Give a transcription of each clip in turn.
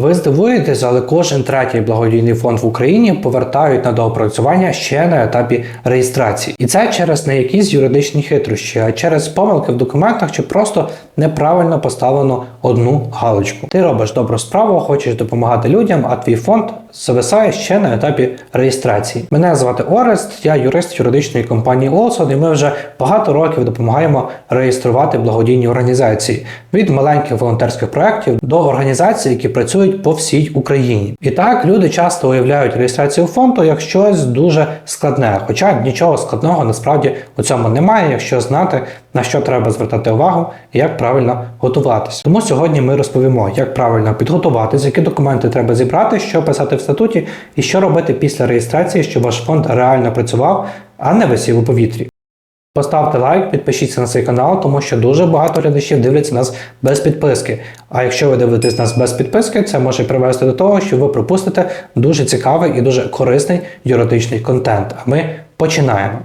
Ви здивуєтесь, але кожен третій благодійний фонд в Україні повертають на доопрацювання ще на етапі реєстрації. І це через не якісь юридичні хитрощі, а через помилки в документах чи просто неправильно поставлено одну галочку. Ти робиш добру справу, хочеш допомагати людям, а твій фонд зависає ще на етапі реєстрації. Мене звати Орест, я юрист юридичної компанії Олсон, і ми вже багато років допомагаємо реєструвати благодійні організації від маленьких волонтерських проєктів до організацій, які працюють по всій Україні. І так люди часто уявляють реєстрацію фонду як щось дуже складне, хоча нічого складного насправді у цьому немає, якщо знати на що треба звертати увагу і як правильно готуватися. Тому сьогодні ми розповімо, як правильно підготуватися, які документи треба зібрати, що писати в статуті і що робити після реєстрації, щоб ваш фонд реально працював, а не висів у повітрі. Поставте лайк, підпишіться на цей канал, тому що дуже багато глядачів дивляться нас без підписки. А якщо ви дивитесь нас без підписки, це може привести до того, що ви пропустите дуже цікавий і дуже корисний юридичний контент. А ми починаємо.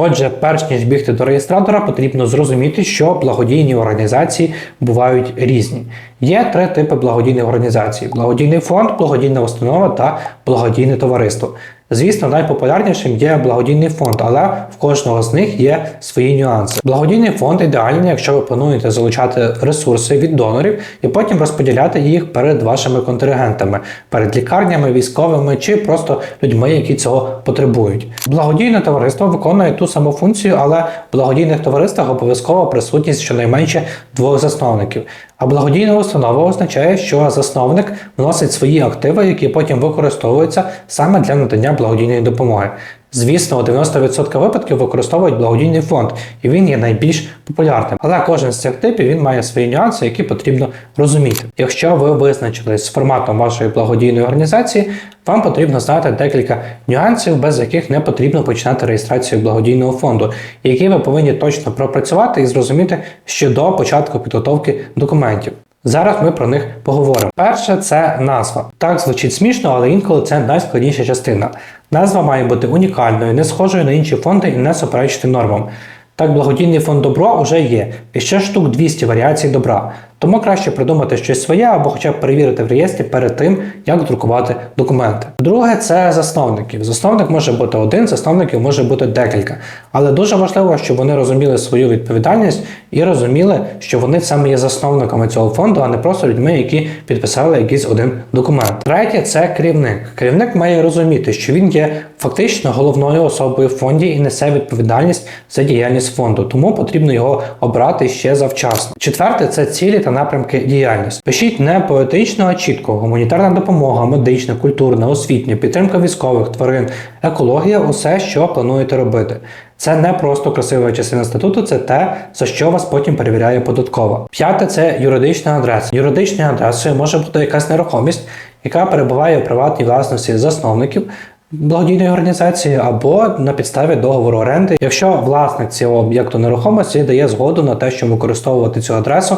Отже, перш ніж бігти до реєстратора, потрібно зрозуміти, що благодійні організації бувають різні. Є три типи благодійних організацій: благодійний фонд, благодійна установа та благодійне товариство. Звісно, найпопулярнішим є благодійний фонд, але в кожного з них є свої нюанси. Благодійний фонд ідеальний, якщо ви плануєте залучати ресурси від донорів і потім розподіляти їх перед вашими контрагентами, перед лікарнями, військовими чи просто людьми, які цього потребують. Благодійне товариство виконує ту саму функцію, але в благодійних товариствах обов'язково присутність щонайменше двох засновників. А благодійна установа означає, що засновник вносить свої активи, які потім використовуються саме для надання благодійної допомоги. Звісно, у 90% випадків використовують благодійний фонд, і він є найбільш популярним. Але кожен з цих типів він має свої нюанси, які потрібно розуміти. Якщо ви визначились з форматом вашої благодійної організації, вам потрібно знати декілька нюансів, без яких не потрібно починати реєстрацію благодійного фонду, які ви повинні точно пропрацювати і зрозуміти ще до початку підготовки документів. Зараз ми про них поговоримо. Перше це назва. Так звучить смішно, але інколи це найскладніша частина. Назва має бути унікальною, не схожою на інші фонди і не суперечити нормам. Так, благодійний фонд добро вже є, і ще штук 200 варіацій добра. Тому краще придумати щось своє або хоча б перевірити в реєстрі перед тим, як друкувати документи. Друге це засновників. Засновник може бути один, засновників може бути декілька. Але дуже важливо, щоб вони розуміли свою відповідальність і розуміли, що вони саме є засновниками цього фонду, а не просто людьми, які підписали якийсь один документ. Третє це керівник. Керівник має розуміти, що він є фактично головною особою в фонді і несе відповідальність за діяльність фонду, тому потрібно його обрати ще завчасно. Четверте це цілі та напрямки діяльності. Пишіть не поетично, а чітко: гуманітарна допомога, медична, культурна, освітня, підтримка військових, тварин, екологія усе, що плануєте робити. Це не просто красива частина статуту, це те, за що вас потім перевіряє податкова. П'яте це юридична адреса. Юридичною адресою може бути якась нерухомість, яка перебуває у приватній власності засновників. Благодійної організації або на підставі договору оренди, якщо власник цього об'єкту нерухомості дає згоду на те, щоб використовувати цю адресу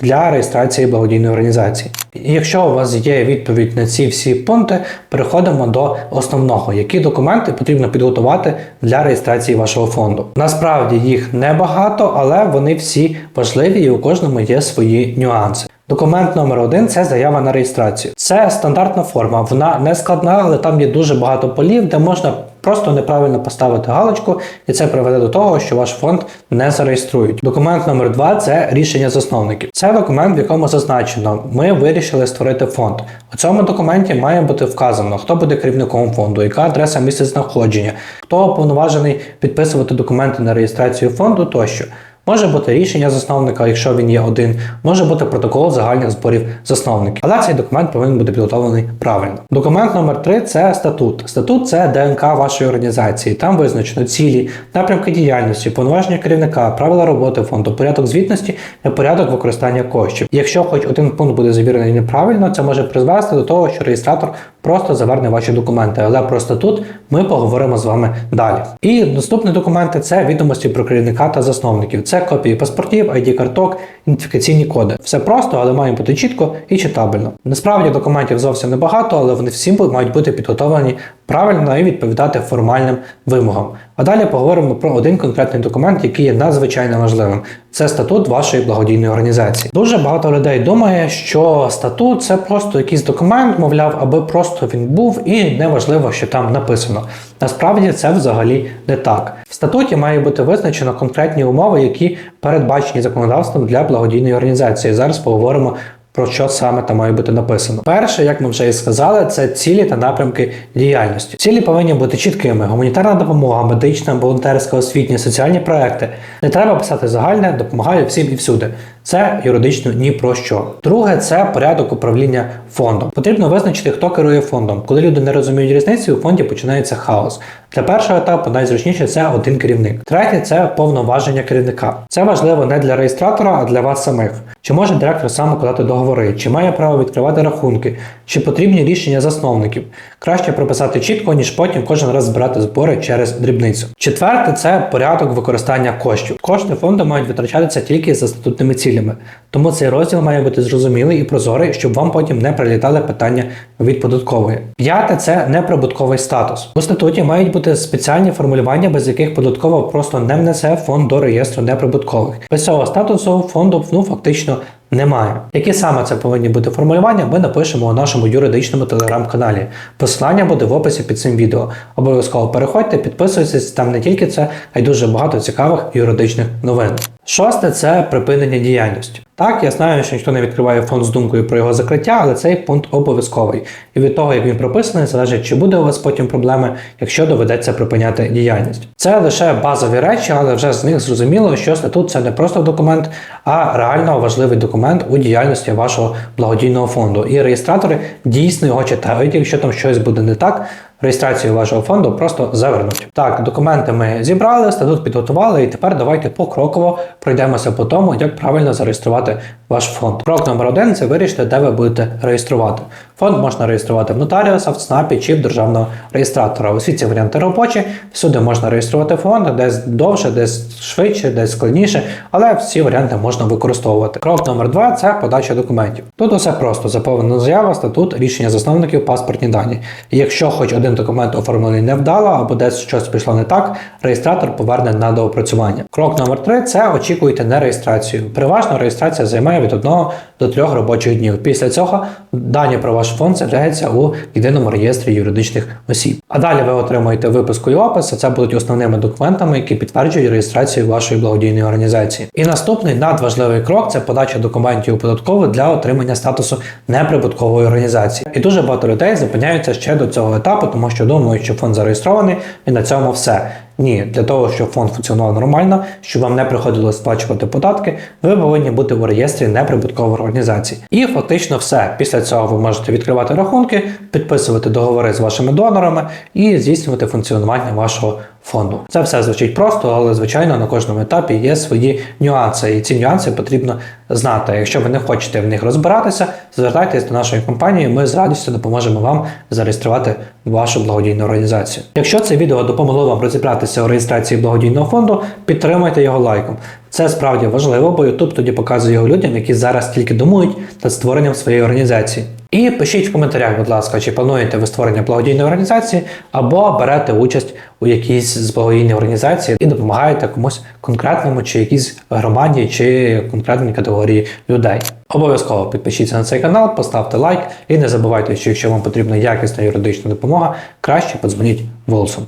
для реєстрації благодійної організації. Якщо у вас є відповідь на ці всі пункти, переходимо до основного, які документи потрібно підготувати для реєстрації вашого фонду. Насправді їх небагато, але вони всі важливі і у кожному є свої нюанси. Документ номер один це заява на реєстрацію. Це стандартна форма, вона не складна, але там є дуже багато полів, де можна просто неправильно поставити галочку, і це приведе до того, що ваш фонд не зареєструють. Документ номер два це рішення засновників. Це документ, в якому зазначено, ми вирішили створити фонд. У цьому документі має бути вказано, хто буде керівником фонду, яка адреса місця знаходження, хто уповноважений підписувати документи на реєстрацію фонду тощо. Може бути рішення засновника, якщо він є один, може бути протокол загальних зборів засновників. Але цей документ повинен бути підготовлений правильно. Документ номер 3 це статут. Статут це ДНК вашої організації. Там визначено цілі, напрямки діяльності, повноваження керівника, правила роботи фонду, порядок звітності та порядок використання коштів. Якщо хоч один пункт буде завірений неправильно, це може призвести до того, що реєстратор просто заверне ваші документи. Але про статут ми поговоримо з вами далі. І наступні документи це відомості про керівника та засновників. Це копії паспортів, id карток, ідентифікаційні коди. Все просто, але має бути чітко і читабельно. Насправді документів зовсім небагато, але вони всі мають бути підготовлені правильно і відповідати формальним вимогам. А далі поговоримо про один конкретний документ, який є надзвичайно важливим. Це статут вашої благодійної організації. Дуже багато людей думає, що статут це просто якийсь документ, мовляв, аби просто він був, і неважливо, що там написано. Насправді це взагалі не так. В статуті має бути визначено конкретні умови, які передбачені законодавством для благодійної організації. Зараз поговоримо. Про що саме там має бути написано? Перше, як ми вже і сказали, це цілі та напрямки діяльності. Цілі повинні бути чіткими: гуманітарна допомога, медична, волонтерська, освітня, соціальні проекти. Не треба писати загальне, допомагаю всім і всюди. Це юридично ні про що. Друге, це порядок управління фондом. Потрібно визначити, хто керує фондом. Коли люди не розуміють різниці, у фонді починається хаос. Для першого етапу найзручніше це один керівник. Третє це повноваження керівника. Це важливо не для реєстратора, а для вас самих. Чи може директор сам укладати договори, чи має право відкривати рахунки, чи потрібні рішення засновників. Краще прописати чітко, ніж потім кожен раз збирати збори через дрібницю. Четверте це порядок використання коштів. Кошти фонду мають витрачатися тільки за статутними цілями. Тому цей розділ має бути зрозумілий і прозорий, щоб вам потім не прилітали питання від податкової. П'яте це неприбутковий статус. У статуті мають бути спеціальні формулювання, без яких податкова просто не внесе фонд до реєстру неприбуткових. Без цього статусу фонду ну фактично немає. Які саме це повинні бути формулювання, ми напишемо у нашому юридичному телеграм-каналі. Посилання буде в описі під цим відео. Обов'язково переходьте, підписуйтесь, там не тільки це, а й дуже багато цікавих юридичних новин. Шосте це припинення діяльності. Так, я знаю, що ніхто не відкриває фонд з думкою про його закриття, але цей пункт обов'язковий. І від того, як він прописаний, залежить, чи буде у вас потім проблеми, якщо доведеться припиняти діяльність. Це лише базові речі, але вже з них зрозуміло, що статут це не просто документ, а реально важливий документ у діяльності вашого благодійного фонду. І реєстратори дійсно його читають. Якщо там щось буде не так, реєстрацію вашого фонду просто завернуть. Так, документи ми зібрали, статут підготували, і тепер давайте покроково пройдемося по тому, як правильно зареєструвати ваш фонд. Крок номер один це вирішити, де ви будете реєструвати. Фонд можна реєструвати в нотаріуса, в ЦНАПі чи в державного реєстратора. Усі ці варіанти робочі. Всюди можна реєструвати фонд, десь довше, десь швидше, десь складніше, але всі варіанти можна використовувати. Крок номер два це подача документів. Тут усе просто заповнена заява, статут, рішення засновників, паспортні дані. І якщо хоч один документ оформлений невдало або десь щось пішло не так, реєстратор поверне на доопрацювання. Крок номер три це очікуйте на реєстрацію. Переважно реєстрація займає від 1 до 3 робочих днів. Після цього дані про ваш фонд з'являються у єдиному реєстрі юридичних осіб. А далі ви отримуєте виписку і опис, а це будуть основними документами, які підтверджують реєстрацію вашої благодійної організації. І наступний надважливий крок це подача документів у податкову для отримання статусу неприбуткової організації. І дуже багато людей зупиняються ще до цього етапу, тому що думають, що фонд зареєстрований, і на цьому все. Ні, для того, щоб фонд функціонував нормально, щоб вам не приходилось сплачувати податки, ви повинні бути у реєстрі неприбуткових організацій. І фактично все. Після цього ви можете відкривати рахунки, підписувати договори з вашими донорами і здійснювати функціонування вашого фонду. Це все звучить просто, але звичайно на кожному етапі є свої нюанси, і ці нюанси потрібно знати. Якщо ви не хочете в них розбиратися, звертайтесь до нашої компанії. Ми з радістю допоможемо вам зареєструвати вашу благодійну організацію. Якщо це відео допомогло вам розібратися у реєстрації благодійного фонду, підтримайте його лайком. Це справді важливо, бо YouTube тоді показує його людям, які зараз тільки думають над створенням своєї організації. І пишіть в коментарях, будь ласка, чи плануєте ви створення благодійної організації, або берете участь у якійсь з благодійних організацій і допомагаєте комусь конкретному, чи якійсь громаді, чи конкретній категорії людей. Обов'язково підпишіться на цей канал, поставте лайк і не забувайте, що якщо вам потрібна якісна юридична допомога, краще подзвоніть Волсом.